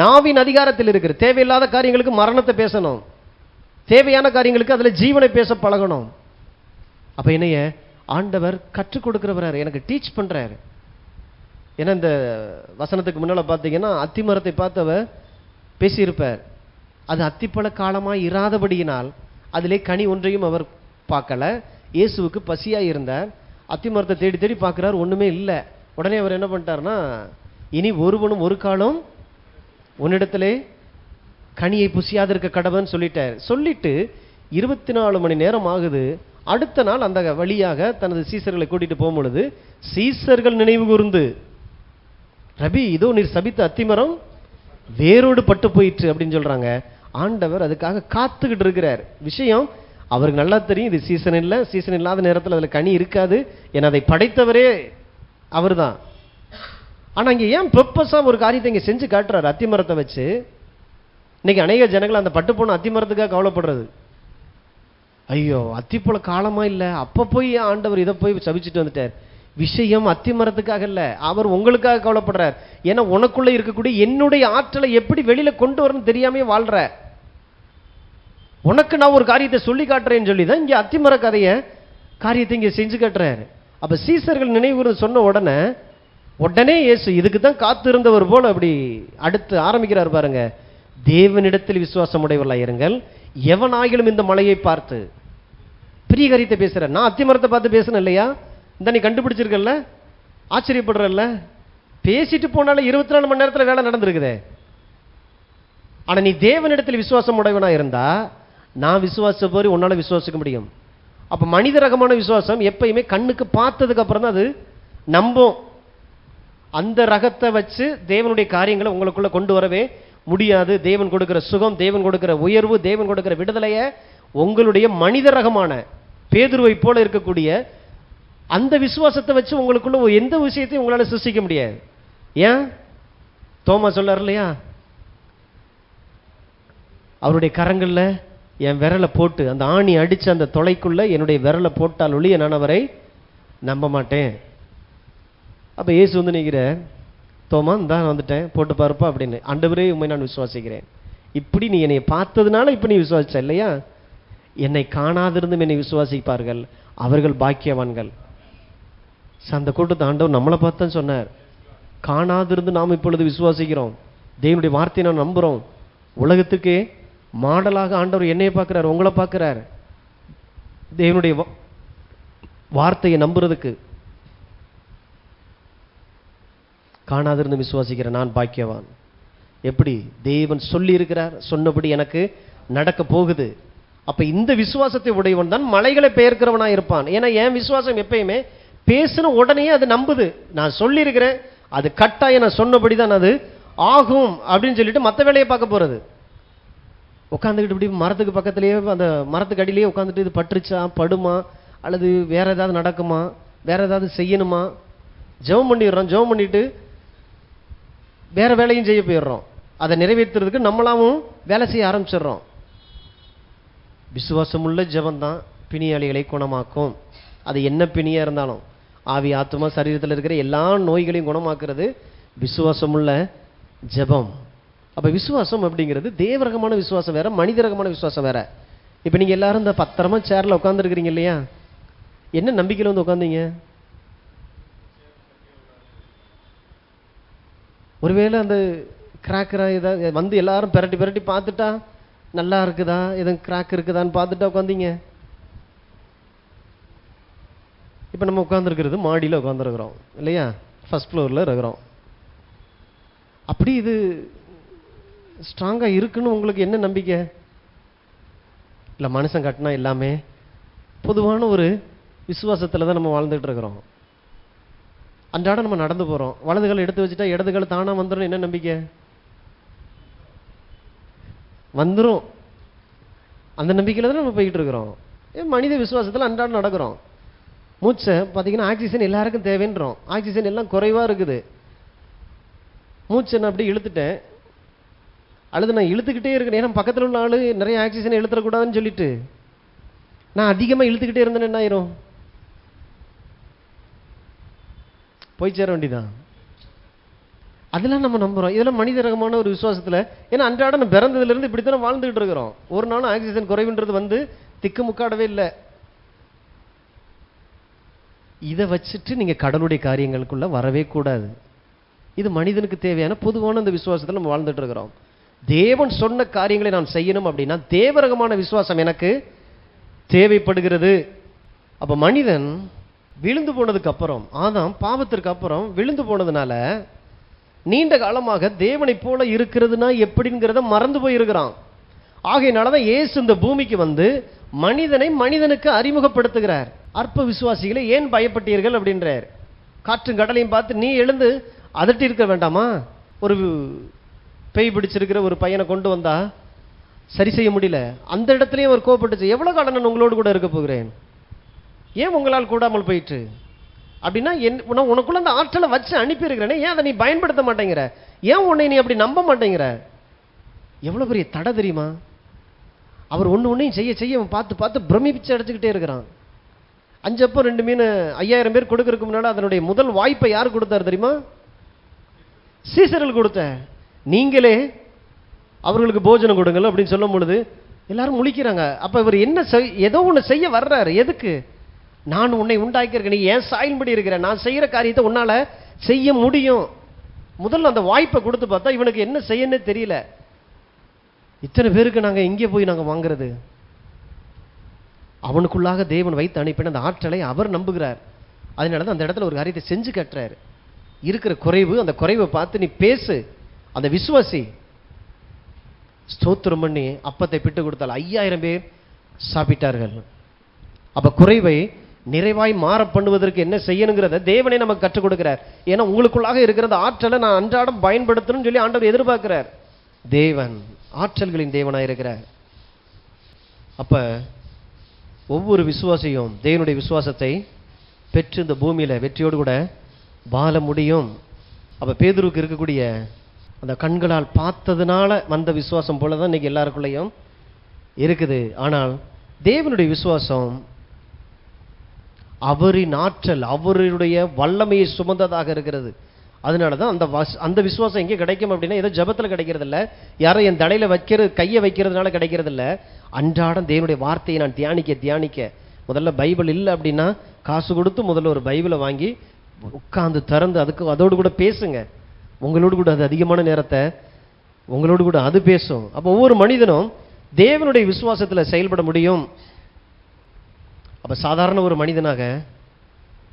நாவின் அதிகாரத்தில் இருக்கிற தேவையில்லாத காரியங்களுக்கு மரணத்தை பேசணும். தேவையான காரியங்களுக்கு அதில் ஜீவனை பேச பழகணும். அப்ப என்னைய ஆண்டவர் கற்றுக் கொடுக்கிறவராரு எனக்கு டீச் பண்றாரு. ஏன்னா இந்த வசனத்துக்கு முன்னால பார்த்தீங்கன்னா அத்திமரத்தை பார்த்தவர் பேசியிருப்பார். அது அத்திப்பழ காலமாக இராதபடியினால் அதிலே கனி ஒன்றையும் அவர் பார்க்கல. இயேசுவுக்கு பசியாக இருந்தார். அத்திமரத்தை தேடி தேடி பார்க்குறாரு. ஒன்றுமே இல்லை. உடனே அவர் என்ன பண்ணிட்டாருன்னா இனி ஒருவனும் ஒரு காலம் உன்னிடத்திலே கனியை புசியாதிருக்க கடவன் சொல்லிட்டார். சொல்லிட்டு இருபத்தி நாலு மணி நேரம் ஆகுது. அடுத்த நாள் அந்த வழியாக தனது சீசர்களை கூட்டிட்டு போகும் பொழுது சீசர்கள் நினைவு கூர்ந்து ரபி இதோ நீர் சபித்த அத்திமரம் வேரோடு பட்டு போயிற்று அப்படின்னு சொல்றாங்க. ஆண்டவர் அதுக்காக காத்துக்கிட்டு இருக்கிறார். விஷயம் அவருக்கு நல்லா தெரியும் இது சீசன் இல்லை சீசன் இல்லாத நேரத்தில் அதில் கனி இருக்காது. ஏன்னா அதை படைத்தவரே அவர்தான். ஆனால் இங்கே ஏன் ப்ரொப்பஸாக ஒரு காரியத்தை இங்கே செஞ்சு காட்டுறாரு? அத்திமரத்தை வச்சு. இன்னைக்கு அநேக ஜனங்கள் அந்த பட்டு போன அத்திமரத்துக்காக கவலைப்படுறது. ஐயோ அத்திப்போல காலமாக இல்லை. அப்போ போய் ஆண்டவர் இதை போய் சபிச்சுட்டு வந்துட்டார். விஷயம் அத்திமரத்துக்காக இல்லை. அவர் உங்களுக்காக கவலைப்படுறார். ஏன்னா உனக்குள்ளே இருக்கக்கூடிய என்னுடைய ஆற்றலை எப்படி வெளியில் கொண்டு வரணும் தெரியாமே வாழ்கிற உனக்கு நான் ஒரு காரியத்தை சொல்லி காட்டுறேன்னு சொல்லி தான் இங்கே அத்திமர கதையை காரியத்தை இங்கே செஞ்சு காட்டுறாரு. அப்போ சீசர்கள் நினைவு சொன்ன உடனே உடனே இயேசு இதுக்கு தான் காத்திருந்தவர் போல அப்படி அடுத்து ஆரம்பிக்கிறார் பாருங்க. தேவனிடத்தில் விசுவாசம் உடையவர்களாக இருங்கள். எவனாகிலும் இந்த மலையை பார்த்து பெரிய காரியத்தை பேசுகிறேன் நான் அத்திமரத்தை பார்த்து பேசுனேன் இல்லையா? இந்த நீ கண்டுபிடிச்சிருக்கல்ல? ஆச்சரியப்படுறல்ல? பேசிட்டு போனாலும் இருபத்தி நாலு மணி நேரத்தில் வேலை நடந்திருக்குதே. ஆனால் நீ தேவனிடத்தில் விசுவாசம் உடையவனாக இருந்தா நான் விசுவாச போய் உன்னால் விசுவாசிக்க முடியும். அப்போ மனித ரகமான விசுவாசம் எப்பயுமே கண்ணுக்கு பார்த்ததுக்கு அப்புறம் தான் அது நம்பும். அந்த ரகத்தை வச்சு தேவனுடைய காரியங்களை உங்களுக்குள்ளே கொண்டு வரவே முடியாது. தேவன் கொடுக்குற சுகம் தேவன் கொடுக்குற உயர்வு தேவன் கொடுக்குற விடுதலையை உங்களுடைய மனித ரகமான பேதுருவை போல இருக்கக்கூடிய அந்த விசுவாசத்தை வச்சு உங்களுக்குள்ள எந்த விஷயத்தையும் உங்களால் சிருஷ்டிக்க முடியாது. ஏன்? தோமா சொல்லார் இல்லையா? அவருடைய கரங்களில் என் விரலை போட்டு அந்த ஆணி அடித்த அந்த தொலைக்குள்ளே என்னுடைய விரலை போட்டால் ஒழிய நான் அவரை நம்ப மாட்டேன். அப்போ ஏசு வந்து நிற்கிற தோமா தான் வந்துட்டேன் போட்டு பாருப்பா அப்படின்னு. அண்டவரே உண்மை நான் விசுவாசிக்கிறேன். இப்படி நீ என்னை பார்த்ததுனால இப்போ நீ விசுவாசிச்ச இல்லையா? என்னை காணாதிருந்தும் என்னை விசுவாசிப்பார்கள். அவர்கள் பாக்கியவான்கள். அந்த கூட்டத்தை ஆண்டவர் நம்மளை பார்த்து சொன்னார். காணாதிருந்து நாம் இப்பொழுது விசுவாசிக்கிறோம். தேவனுடைய வார்த்தையை நாம் நம்புறோம். உலகத்துக்கே மாடலாக ஆண்டவர் என்னையை பார்க்குறார் உங்களை பார்க்குறார். தேவனுடைய வா- வார்த்தையை நம்புறதுக்கு. காணாதிருந்து விசுவாசிக்கிற நான் பாக்கியவான். எப்படி? தேவன் சொல்லி இருக்கிறார் சொன்னபடி எனக்கு நடக்க போகுது. அப்ப இந்த விசுவாசத்தை உடையவன் தான் மலைகளை பெயர்க்கிறவனா இருப்பான் ஏன்னா என் விசுவாசம் எப்பயுமே பேசின உடனே அது நம்புது. நான் சொல்லியிருக்கிறேன் அது கட்டாயம் நான் சொன்னபடி தான் அது ஆகும் அப்படின்னு சொல்லிட்டு மற்ற வேலையை பார்க்க போகிறது உட்காந்துக்கிட்டு இப்படி மரத்துக்கு பக்கத்துலேயே அந்த மரத்துக்கு அடியிலேயே உட்காந்துட்டு இது பட்டுருச்சா படுமா அல்லது வேற ஏதாவது நடக்குமா வேற ஏதாவது செய்யணுமா? ஜெபம் பண்ணிடுறோம் ஜெபம் பண்ணிட்டு வேற வேலையும் செய்ய போயிடுறோம். அதை நிறைவேற்றுறதுக்கு நம்மளாவும் வேலை செய்ய ஆரம்பிச்சிடுறோம். விசுவாசமுள்ள ஜெபம்தான் பிணியாளிகளை குணமாக்கும். அது என்ன பிணியாக இருந்தாலும். ஆவி ஆத்மா சரீரத்தில் இருக்கிற எல்லா நோய்களையும் குணமாக்குறது விசுவாசமுள்ள ஜெபம். அப்போ விசுவாசம் அப்படிங்கிறது தேவரகமான விசுவாசம் வேற மனித ரகமான விசுவாசம் வேற. இப்போ நீங்கள் எல்லாரும் இந்த பத்திரமா சேரில் உட்காந்துருக்கிறீங்க இல்லையா? என்ன நம்பிக்கையில் வந்து உட்காந்தீங்க ஒருவேளை அந்த கிராக்கராக ஏதாவது வந்து எல்லாரும் பிரட்டி பிரட்டி பார்த்துட்டா நல்லா இருக்குதா? எதுவும் கிராக் இருக்குதான்னு பார்த்துட்டா உட்காந்தீங்க இப்போ நம்ம உட்காந்துருக்கிறது மாடியில் உட்காந்துருக்குறோம் இல்லையா? ஃபஸ்ட் ஃப்ளோரில் இருக்கிறோம். அப்படி இது ஸ்ட்ராங்காக இருக்குன்னு உங்களுக்கு என்ன நம்பிக்கை? இல்லை மனுஷன் கட்டினா எல்லாமே பொதுவான ஒரு விசுவாசத்தில் தான் நம்ம வாழ்ந்துகிட்டு இருக்கிறோம். அன்றாடம் நம்ம நடந்து போகிறோம் வலது கால் எடுத்து வச்சுட்டா இடது கால் தானாக வந்துடும் என்ன நம்பிக்கை? வந்துடும் அந்த நம்பிக்கையில் தான் நம்ம போய்கிட்டு இருக்கிறோம். ஏன் மனித விசுவாசத்தில் அன்றாடம் நடக்கிறோம். மூச்சை பார்த்தீங்கன்னா ஆக்சிஜன் எல்லாருக்கும் தேவைன்றோம். ஆக்சிஜன் எல்லாம் குறைவாக இருக்குது. மூச்சை நான் அப்படியே இழுத்துட்டேன். அல்லது நான் இழுத்துக்கிட்டே இருக்கேன். ஏன்னா பக்கத்தில் உள்ள ஆள் நிறைய ஆக்சிஜன் இழுத்துறக்கூடாதுன்னு சொல்லிட்டு. நான் அதிகமாக இழுத்துக்கிட்டே இருந்தேன்னு என்ன ஆயிரும்? போய் சேர வேண்டிதான் அதெல்லாம் நம்ம நம்புறோம். இதெல்லாம் மனித ரகமான ஒரு விசுவாசத்தில். ஏன்னா அன்றாடம் நம்ம பிறந்ததுல இருந்து இப்படித்தானே வாழ்ந்துகிட்டு இருக்கிறோம். ஒரு நாளும் ஆக்சிஜன் குறைவுன்றது வந்து திக்கு முக்காடவே இல்லை. இதை வச்சுட்டு நீங்கள் கடவுளுடைய காரியங்களுக்குள்ளே வரவே கூடாது. இது மனிதனுக்கு தேவையான பொதுவான இந்த விசுவாசத்தில் நம்ம வாழ்ந்துட்டு இருக்கிறோம். தேவன் சொன்ன காரியங்களை நான் செய்யணும் அப்படின்னா தேவரகமான விசுவாசம் எனக்கு தேவைப்படுகிறது. அப்போ மனிதன் விழுந்து போனதுக்கு அப்புறம் ஆதாம் பாவத்திற்கு அப்புறம் விழுந்து போனதுனால நீண்ட காலமாக தேவனைப் போல இருக்கிறதுனா எப்படிங்கிறத மறந்து போயிருக்கிறான். ஆகையினால தான் ஏசு இந்த பூமிக்கு வந்து மனிதனை மனிதனுக்கு அறிமுகப்படுத்துகிறார். அற்ப விசுவாசிகளை ஏன் பயப்பட்டீர்கள் அப்படின்றார். காற்றும் கடலையும் பார்த்து நீ எழுந்து அதட்டி இருக்க வேண்டாமா? ஒரு பேய் பிடிச்சிருக்கிற ஒரு பையனை கொண்டு வந்தா சரி செய்ய முடியல. அந்த இடத்துலையும் அவர் கோபப்பட்டுச்சு எவ்வளோ காலம் நான் உங்களோடு கூட இருக்க போகிறேன்? ஏன் உங்களால் கூடாமல் போயிட்டு அப்படின்னா என் உனக்குள்ள அந்த ஆற்றலை வச்சு அனுப்பியிருக்கிறேனே. ஏன் அதை நீ பயன்படுத்த மாட்டேங்கிற? ஏன் உன்னை நீ அப்படி நம்ப மாட்டேங்கிற? எவ்வளோ பெரிய தடை தெரியுமா? அவர் ஒன்று ஒன்றையும் செய்ய செய்ய அவன் பார்த்து பார்த்து பிரமிப்பிச்சு அடைச்சிக்கிட்டே இருக்கிறான். அஞ்சப்போ ரெண்டு மீன் ஐயாயிரம் பேர் கொடுக்கறதுக்கு முன்னால் அதனுடைய முதல் வாய்ப்பை யார் கொடுத்தாரு தெரியுமா? சீசர்கள் கொடுத்த. நீங்களே அவர்களுக்கு போஜனம் கொடுங்கள் அப்படின்னு சொல்லும் பொழுது எல்லாரும் முழிக்கிறாங்க. அப்போ இவர் என்ன செய்- ஏதோ ஒன்று செய்ய வர்றாரு. எதுக்கு? நான் உன்னை உண்டாக்கியிருக்கேன். நீ ஏன் சாயின்படி இருக்கிற? நான் செய்கிற காரியத்தை உன்னால் செய்ய முடியும். முதல்ல அந்த வாய்ப்பை கொடுத்து பார்த்தா இவனுக்கு என்ன செய்யன்னு தெரியல. இத்தனை பேருக்கு நாங்கள் எங்கே போய் நாங்கள் வாங்குறது? அவனுக்குள்ளாக தேவன் வைத்து அனுப்பின அந்த ஆற்றலை அவர் நம்புகிறார். அதனால தான் அந்த இடத்துல ஒரு காரியத்தை செஞ்சு கட்டுறாரு. இருக்கிற குறைவு அந்த குறைவை பார்த்து நீ பேசு அந்த விசுவாசி. ஸ்தோத்திரம் பண்ணி அப்பத்தை பிட்டு கொடுத்தால் ஐயாயிரம் பேர் சாப்பிட்டார்கள். அப்போ குறைவை நிறைவாய் மாற பண்ணுவதற்கு என்ன செய்யணுங்கிறத தேவனே நமக்கு கற்றுக் கொடுக்கிறார். ஏன்னா உங்களுக்குள்ளாக இருக்கிற அந்த ஆற்றலை நான் அன்றாடம் பயன்படுத்தணும்னு சொல்லி ஆண்டவர் எதிர்பார்க்கிறார். தேவன் ஆற்றல்களின் தேவனாக இருக்கிறார் அப்போ ஒவ்வொரு விசுவாசியும் தேவனுடைய விசுவாசத்தை பெற்று இந்த பூமியில் வெற்றியோடு கூட வாழ முடியும். அப்போ பேதுருக்கு இருக்கக்கூடிய அந்த கண்களால் பார்த்ததுனால வந்த விசுவாசம் போல தான் இன்றைக்கி எல்லாருக்குள்ளேயும் இருக்குது. ஆனால் தேவனுடைய விசுவாசம் அவரின் ஆற்றல் அவருடைய வல்லமையை சுமந்ததாக இருக்கிறது. அதனால தான் அந்த வாஸ் அந்த விசுவாசம் எங்கே கிடைக்கும் அப்படின்னா ஏதோ ஜபத்தில் கிடைக்கிறது இல்லை யாரோ என் தடையில் வைக்கிறது கையை வைக்கிறதுனால கிடைக்கிறது இல்லை அன்றாடம் தேவனுடைய வார்த்தையை நான் தியானிக்க தியானிக்க. முதல்ல பைபிள் இல்லை அப்படின்னா காசு கொடுத்து முதல்ல ஒரு பைபிளை வாங்கி உட்காந்து திறந்து அதுக்கு அதோடு கூட பேசுங்க. உங்களோடு கூட அது அதிகமான நேரத்தை உங்களோடு கூட அது பேசும். அப்போ ஒவ்வொரு மனிதனும் தேவனுடைய விசுவாசத்தில் செயல்பட முடியும். அப்போ சாதாரண ஒரு மனிதனாக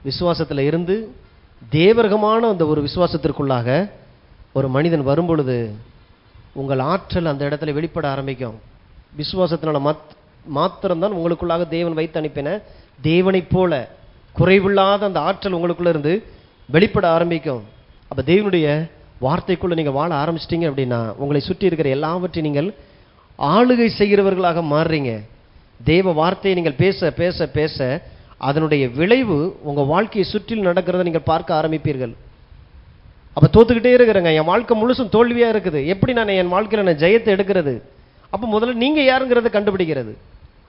விசுவாசத்தில் இருந்து தேவரகமான அந்த ஒரு விசுவாசத்திற்குள்ளாக ஒரு மனிதன் வரும்பொழுது உங்கள் ஆற்றல் அந்த இடத்துல வெளிப்பட ஆரம்பிக்கும். விசுவாசத்தினால மத் மாத்திரம்தான் உங்களுக்குள்ளாக தேவன் வைத்து அனுப்பின தேவனைப் போல குறைவில்லாத அந்த ஆற்றல் உங்களுக்குள்ள இருந்து வெளிப்பட ஆரம்பிக்கும். அப்போ தேவனுடைய வார்த்தைக்குள்ளே நீங்கள் வாழ ஆரம்பிச்சிட்டிங்க அப்படின்னா உங்களை சுற்றி இருக்கிற எல்லாவற்றையும் நீங்கள் ஆளுகை செய்கிறவர்களாக மாறுறீங்க. தேவ வார்த்தையை நீங்கள் பேச பேச பேச அதனுடைய விளைவு உங்கள் வாழ்க்கையை சுற்றில் நடக்கிறத நீங்கள் பார்க்க ஆரம்பிப்பீர்கள். அப்போ தோத்துக்கிட்டே இருக்கிறேங்க. என் வாழ்க்கை முழுசும் தோல்வியாக இருக்குது. எப்படி நான் என் வாழ்க்கையில் நான் ஜெயத்தை எடுக்கிறது? அப்போ முதல்ல நீங்கள் யாருங்கிறத கண்டுபிடிக்கிறது.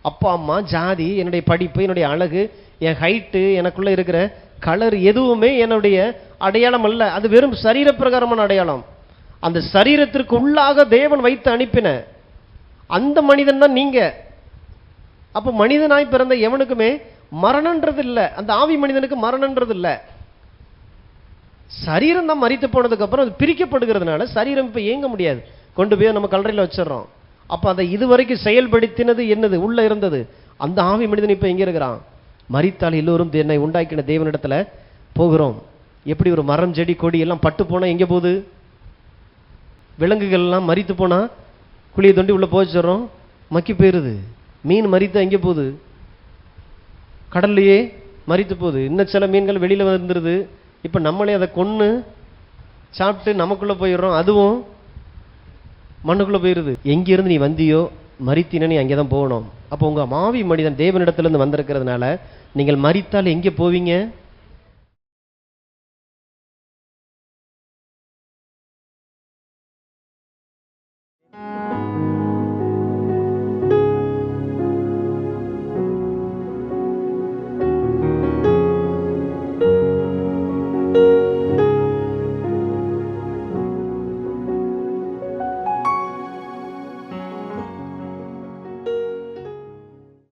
அப்பா அம்மா ஜாதி என்னுடைய படிப்பு என்னுடைய அழகு என் ஹைட்டு எனக்குள்ளே இருக்கிற கலர் எதுவுமே என்னுடைய அடையாளம் அல்ல. அது வெறும் சரீரப்பிரகாரமான அடையாளம். அந்த சரீரத்திற்கு உள்ளாக தேவன் வைத்து அனுப்பின அந்த மனிதன் தான் நீங்கள் அப்போ மனிதனாய் பிறந்த எவனுக்குமே மரணன்றது இல்லை அந்த ஆவி மனிதனுக்கு மரணன்றது இல்லை சரீரம் தான் மறித்து போனதுக்கப்புறம் அது பிரிக்கப்படுகிறதுனால சரீரம் இப்போ இயங்க முடியாது? கொண்டு போய் நம்ம கல்லறையில் வச்சிடுறோம். அப்போ அதை இதுவரைக்கும் செயல்படுத்தினது என்னது? உள்ளே இருந்தது. அந்த ஆவி மனிதன் இப்போ எங்கே இருக்கிறான்? மறித்தால் எல்லோரும் என்னை உண்டாக்கின தேவனிடத்தில் போகிறோம். எப்படி ஒரு மரம் செடி கொடி எல்லாம் பட்டு போனால் எங்கே போகுது? விலங்குகள்லாம் மறித்து போனால் குழியை தோண்டி உள்ளே போச்சிடுறோம் மக்கி போயிடுது மீன் மறித்தா எங்கே போகுது? கடல்லையே மறித்து போகுது. இன்னும் சில மீன்கள் வெளியில் வந்துருது. இப்போ நம்மளே அதை கொன்று சாப்பிட்டு நமக்குள்ளே போயிடுறோம். அதுவும் மண்ணுக்குள்ளே போயிடுது எங்கேருந்து நீ வந்தியோ மரித்தின நீ அங்கே தான் போகணும். அப்போ உங்கள் மாவி மனிதன் தேவனிடத்துலேருந்து வந்திருக்கிறதுனால நீங்கள் மறித்தால் எங்கே போவீங்க?